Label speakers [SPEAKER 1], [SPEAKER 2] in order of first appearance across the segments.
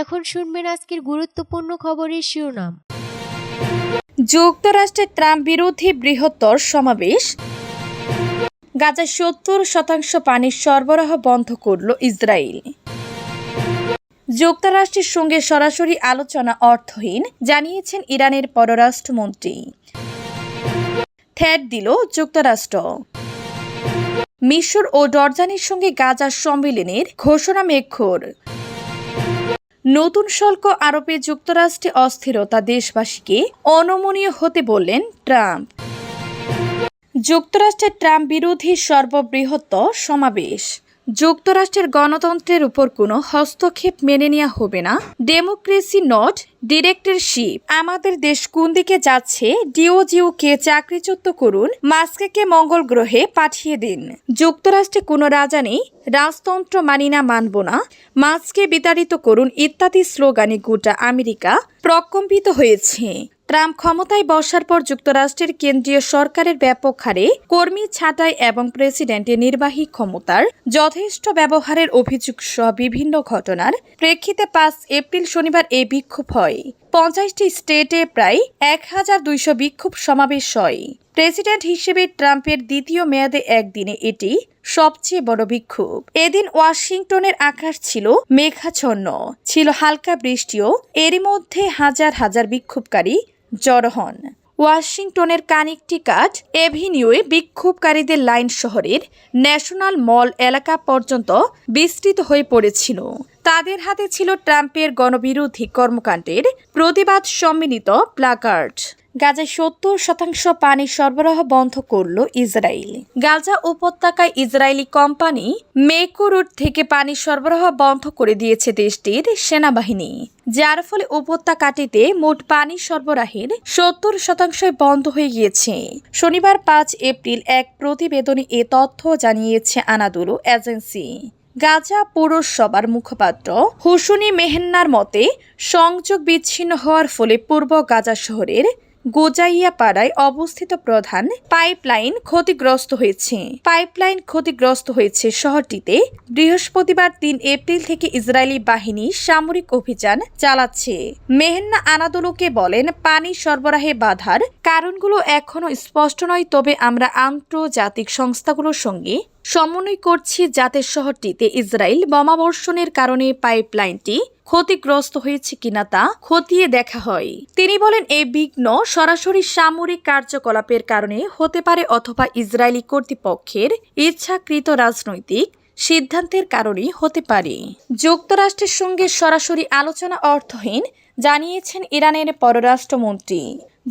[SPEAKER 1] এখন শুনবেন আজকের গুরুত্বপূর্ণ খবরের শিরোনাম।
[SPEAKER 2] যুক্তরাষ্ট্রে ট্রাম্প বিরোধী বৃহত্তর সমাবেশ। গাজায় সত্তর শতাংশ পানির সরবরাহ বন্ধ করল ইসরায়েল। যুক্তরাষ্ট্রের সঙ্গে সরাসরি আলোচনা অর্থহীন, জানিয়েছেন ইরানের পররাষ্ট্রমন্ত্রী। থ্যাট দিল যুক্তরাষ্ট্র। মিশর ও জর্দানের সঙ্গে গাজার সম্মেলনের ঘোষণা মেঘর নতুন শুল্ক আরোপে যুক্তরাষ্ট্রে অস্থিরতা দেশবাসীকে অনমনীয় হতে বললেন ট্রাম্প। যুক্তরাষ্ট্রের ট্রাম্প বিরোধী সর্ববৃহৎ সমাবেশ। যুক্তরাষ্ট্রের গণতন্ত্রের উপর কোনো হস্তক্ষেপ মেনে নেওয়া হবে না। Democracy not directorship. আমাদের দেশ কোন দিকে যাচ্ছে ডিওজিউকে চাকরিচ্যুত করুন, মাস্কেকে মঙ্গল গ্রহে পাঠিয়ে দিন। যুক্তরাষ্ট্রে কোনো রাজা নেই, রাজতন্ত্র মানি না, মানব না। মাস্কে বিতাড়িত করুন ইত্যাদি স্লোগানে গোটা আমেরিকা প্রকম্পিত হয়েছে। ট্রাম্প ক্ষমতায় বসার পর যুক্তরাষ্ট্রের কেন্দ্রীয় সরকারের ব্যাপক হারে কর্মী ছাঁটাই এবং প্রেসিডেন্টের নির্বাহী ক্ষমতার যথেষ্ট ব্যবহারের অভিযোগ সহ বিভিন্ন ঘটনার প্রেক্ষিতে পাঁচ এপ্রিল শনিবার এই বিক্ষোভ হয়। পঞ্চাশটি স্টেটে প্রায় এক হাজার দুইশো বিক্ষোভ সমাবেশ হয়। প্রেসিডেন্ট হিসেবে ট্রাম্পের দ্বিতীয় মেয়াদে একদিনে এটি সবচেয়ে বড় বিক্ষোভ। এদিন ওয়াশিংটনের আকাশ ছিল মেঘাচ্ছন্ন, ছিল হালকা বৃষ্টিও। এরই মধ্যে হাজার হাজার বিক্ষোভকারী জড়ো হন। ওয়াশিংটনের কানেকটিকাট এভিনিউয়ে বিক্ষোভকারীদের লাইন শহরের ন্যাশনাল মল এলাকা পর্যন্ত বিস্তৃত হয়ে পড়েছিল। তাদের হাতে ছিল ট্রাম্পের গণবিরোধী কর্মকাণ্ডের প্রতিবাদ সম্মিলিত প্লাকার্ড। গাজায় সত্তর শতাংশ পানি সরবরাহ বন্ধ করল ইসরায়েল। গাজা উপত্যকায় ইসরায়েলি কোম্পানি মেকুরুট থেকে পানি সরবরাহ বন্ধ করে দিয়েছে দেশটির সেনাবাহিনী। যার ফলে উপত্যকাটিতে মোট পানি সরবরাহের সত্তর শতাংশই বন্ধ হয়ে গিয়েছে। শনিবার পাঁচ এপ্রিল এক প্রতিবেদনে এ তথ্য জানিয়েছে আনাদুলু এজেন্সি। গাজা পৌরসভার মুখপাত্র হুসুনি মেহেন্নার মতে, সংযোগ বিচ্ছিন্ন হওয়ার ফলে পূর্ব গাজা শহরের গোজাইয়া পাড়ায় অবস্থিত প্রধান পাইপলাইন ক্ষতিগ্রস্ত হয়েছে। পাইপলাইন ক্ষতিগ্রস্ত হয়েছে শহরটিতে। বৃহস্পতিবার তিন এপ্রিল থেকে ইসরায়েলি বাহিনী সামরিক অভিযান চালাচ্ছে। মেহেন্না আনাদুলুকে বলেন, পানি সরবরাহে বাধার কারণগুলো এখনও স্পষ্ট নয়, তবে আমরা আন্তর্জাতিক সংস্থাগুলোর সঙ্গে সমন্বয় করছি যাতে শহরটিতে ইসরায়েল বোমাবর্ষণের কারণে পাইপলাইনটি ক্ষতিগ্রস্ত হয়েছে কিনা তা খতিয়ে দেখা হয়। তিনি বলেন এই বিঘ্ন সরাসরি সামরিক কার্যকলাপের কারণে হতে পারে অথবা ইসরায়েলি কর্তৃপক্ষের ইচ্ছাকৃত রাজনৈতিক সিদ্ধান্তের কারণে হতে পারে। যুক্তরাষ্ট্রের সঙ্গে সরাসরি আলোচনা অর্থহীন, জানিয়েছেন ইরানের পররাষ্ট্রমন্ত্রী।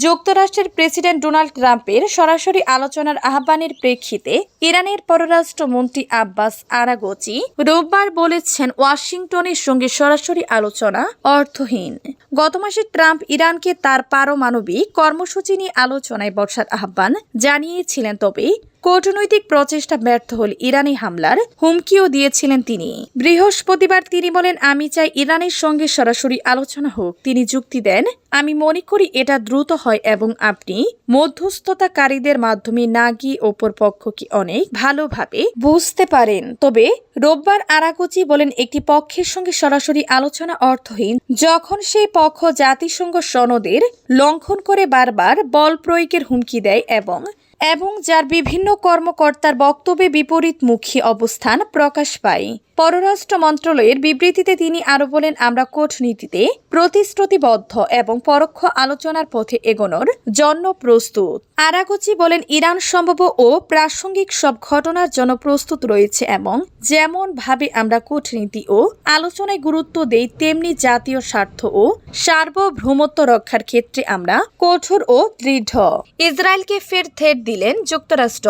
[SPEAKER 2] যুক্তরাষ্ট্রের প্রেসিডেন্ট ডোনাল্ড ট্রাম্পের সরাসরি আলোচনার আহ্বানের প্রেক্ষিতে ইরানের পররাষ্ট্রমন্ত্রী আব্বাস আরাগোচি রোববার বলেছেন ওয়াশিংটনের সঙ্গে সরাসরি আলোচনা অর্থহীন। গত মাসে ট্রাম্প ইরানকে তার পারমাণবিক কর্মসূচি নিয়ে আলোচনায় বসার আহ্বান জানিয়েছিলেন, তবে কূটনৈতিক প্রচেষ্টা ব্যর্থ হলে ইরানি হামলার। হুমকিও দিয়েছিলেন তিনি। বৃহস্পতিবার তিনি বলেন, আমি চাই ইরানের সঙ্গে সরাসরি আলোচনা হোক। তিনি যুক্তি দেন, আমি মনে করি এটা দ্রুত হয় এবং আপনি মধ্যস্থতাকারীদের মাধ্যমে না গিয়ে ওপর পক্ষকে অনেক ভালোভাবে বুঝতে পারেন। তবে রোববার আরাকুচি বলেন, একটি পক্ষের সঙ্গে সরাসরি আলোচনা অর্থহীন। যখন সেই পক্ষ জাতিসংঘ সনদের লঙ্ঘন করে বারবার বল প্রয়োগের হুমকি দেয় এবং এবং যার বিভিন্ন কর্মকর্তার বক্তব্যে বিপরীতমুখী অবস্থান প্রকাশ পায়। পররাষ্ট্র মন্ত্রণালয়ের বিবৃতিতে তিনি আরও বলেন, আমরা কূটনীতিতে প্রতিশ্রুতিবদ্ধ এবং পরোক্ষ আলোচনার পথে এগোনোর জন্য প্রস্তুত। আরাগুচি বলেন, ইরান সম্ভব ও প্রাসঙ্গিক সব ঘটনার জন্য প্রস্তুত রয়েছে এবং যেমন ভাবে আমরা কূটনীতি ও আলোচনায় গুরুত্ব দেই, তেমনি জাতীয় স্বার্থ ও সার্বভৌমত্ব রক্ষার ক্ষেত্রে আমরা কঠোর ও দৃঢ়। ইসরায়েলকে ফের থেট দিলেন যুক্তরাষ্ট্র।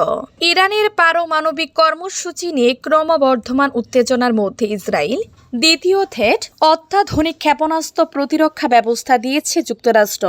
[SPEAKER 2] ইরানের পারমাণবিক কর্মসূচি নিয়ে ক্রমবর্ধমান উত্তেজনার মধ্যে ইসরায়েল দ্বিতীয় থেট অত্যাধুনিক ক্ষেপণাস্ত্র প্রতিরক্ষা ব্যবস্থা দিয়েছে যুক্তরাষ্ট্র।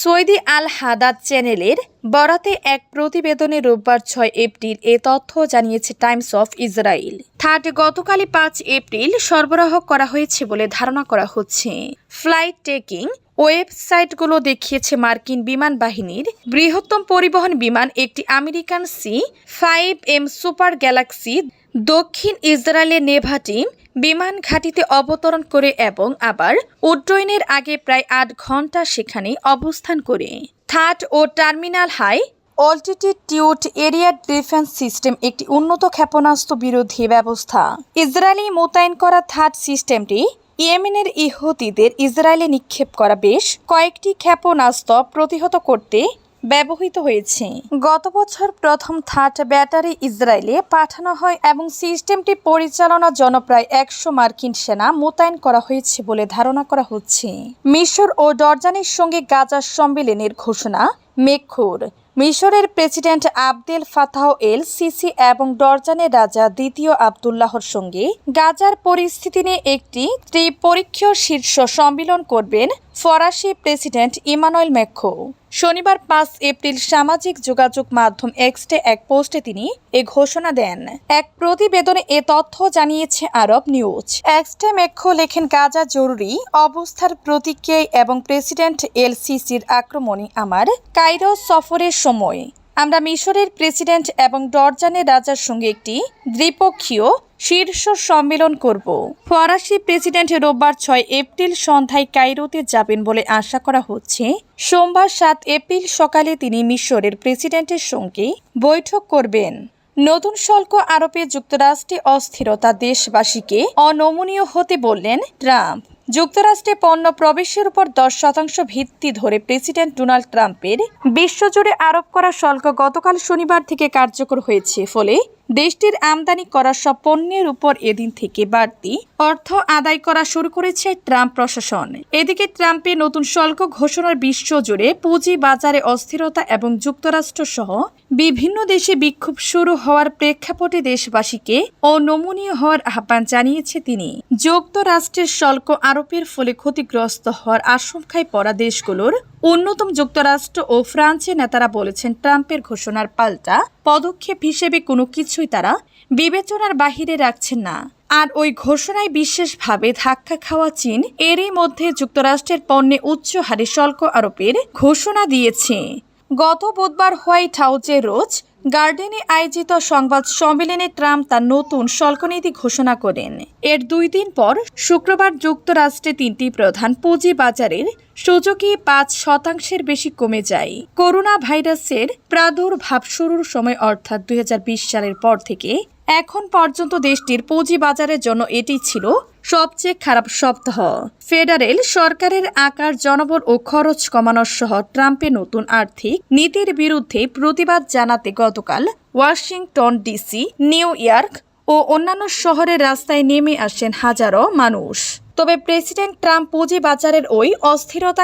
[SPEAKER 2] সৈদি আল হাদাদ চ্যানেলের বরাতে এক প্রতিবেদনে রোববার ছয় এপ্রিল এ তথ্য জানিয়েছে টাইমস অফ ইসরায়েল। থার্ড গতকালই পাঁচ এপ্রিল সরবরাহ করা হয়েছে বলে ধারণা করা হচ্ছে। ফ্লাইট টেকিং ওয়েবসাইটগুলো দেখিয়েছে মার্কিন বিমান বাহিনীর বৃহত্তম পরিবহন বিমান একটি American C five M super galaxy দক্ষিণ ইসরায়েলের নেভা টিম বিমান ঘাঁটিতে অবতরণ করে এবং আবার উড্ডয়নের আগে প্রায় আট ঘণ্টা সেখানে অবস্থান করে। থার্ড ও terminal high altitude area defence system একটি উন্নত ক্ষেপণাস্ত্র বিরোধী ব্যবস্থা। ইসরায়েলি মোতায়েন করা থার্ড সিস্টেমটি ইয়েমেনের ইহুদিদের ইসরায়েলে নিক্ষেপ করা বেশ কয়েকটি ক্ষেপণাস্ত্র প্রতিহত করতে ব্যবহৃত হয়েছে। গত বছর প্রথম থার্ড ব্যাটারি ইসরায়েলে পাঠানো হয় এবং সিস্টেমটি পরিচালনার জন্য প্রায় একশো মার্কিন সেনা মোতায়েন করা হয়েছে বলে ধারণা করা হচ্ছে। মিশর ও ডরজানের সঙ্গে গাজার সম্মেলনের ঘোষণা মেক্ষুর মিশরের president Abdel Fattah el Sisi এবং ডরজানের রাজা দ্বিতীয় আবদুল্লাহর সঙ্গে গাজার পরিস্থিতি নিয়ে একটি ত্রিপরীক্ষীয় শীর্ষ সম্মেলন করবেন ফরাসি প্রেসিডেন্ট ইমানুয়েল ম্যাক্রো। শনিবার পাঁচ এপ্রিল সামাজিক যোগাযোগ মাধ্যম এক্সটে এক পোস্টে তিনি এ ঘোষণা দেন। এক প্রতিবেদনে এ তথ্য জানিয়েছে আরব নিউজ। এক্সটে মেক্ষ লেখেন, গাজা জরুরি, অবস্থার প্রতিক্রিয়ায় এবং প্রেসিডেন্ট এল সিসির আক্রমণে আমার। কাইরো সফরের সময় আমরা মিশরের প্রেসিডেন্ট এবং ডরজানের রাজার সঙ্গে একটি দ্বিপক্ষীয় শীর্ষ সম্মেলন করব। ফরাসি প্রেসিডেন্ট রোববার ছয় এপ্রিল সন্ধ্যায় কাইরোতে যাবেন বলে আশা করা হচ্ছে। সোমবার সাত এপ্রিল সকালে তিনি মিশরের প্রেসিডেন্টের সঙ্গে বৈঠক করবেন। নতুন শুল্ক আরোপে যুক্তরাষ্ট্রে অস্থিরতা দেশবাসীকে অনমনীয় হতে বললেন ট্রাম্প। যুক্তরাষ্ট্রে পণ্য প্রবেশের উপর দশ শতাংশ ভিত্তি ধরে প্রেসিডেন্ট ডোনাল্ড ট্রাম্পের বিশ্বজুড়ে আরোপ করা শুল্ক গতকাল শনিবার থেকে কার্যকর হয়েছে, ফলে দেশটির আমদানি করা সব পণ্যের উপর এদিন থেকে বাড়তি অর্থ আদায় করা শুরু করেছে ট্রাম্প প্রশাসন। এদিকে ট্রাম্পের নতুন শুল্ক ঘোষণার বিশ্বজুড়ে পুঁজি বাজারে অস্থিরতা এবং যুক্তরাষ্ট্র সহ বিভিন্ন দেশে বিক্ষোভ শুরু হওয়ার প্রেক্ষাপটে দেশবাসীকে অনমনীয় হওয়ার আহ্বান জানিয়েছে তিনি। যুক্তরাষ্ট্রের শুল্ক আরোপের ফলে ক্ষতিগ্রস্ত হওয়ার আশঙ্কায় পড়া দেশগুলোর অন্যতম যুক্তরাষ্ট্র ও ফ্রান্সের নেতারা বলেছেন, ট্রাম্পের ঘোষণার পাল্টা পদক্ষেপ হিসেবে কোনো কিছুই তারা বিবেচনার বাহিরে রাখছেন না। আর ওই ঘোষণায় বিশেষভাবে ধাক্কা খাওয়া চীন এরই মধ্যে যুক্তরাষ্ট্রের পণ্যে উচ্চ হারে শুল্ক আরোপের ঘোষণা দিয়েছে। গত বুধবার হোয়াইট হাউসে রোজ গার্ডেনে আয়োজিত সংবাদ সম্মেলনে ট্রাম্প তার নতুন শুল্কনীতি ঘোষণা করেন। এর দুই দিন পর শুক্রবার যুক্তরাষ্ট্রে তিনটি প্রধান পুঁজি বাজারের পাঁচ শতাংশের বেশি কমে যায়। করোনা ভাইরাসের প্রাদুর্ভাব শুরুর সময় অর্থাৎ দু হাজার বিশ সালের পর থেকে এখন পর্যন্ত দেশটির পুঁজি বাজারের জন্য এটি ছিল সবচেয়ে খারাপ সপ্তাহ। ফেডারেল সরকারের আকার, জনবল ও খরচ কমানোর সহ ট্রাম্পের নতুন আর্থিক নীতির বিরুদ্ধে প্রতিবাদ জানাতে গতকাল ওয়াশিংটন ডিসি, নিউ ইয়র্ক ও অন্যান্য শহরের রাস্তায় নেমে আসেন হাজারো মানুষ। তবে প্রেসিডেন্ট ট্রাম্প পুঁজি বাজারের ওই অস্থিরতা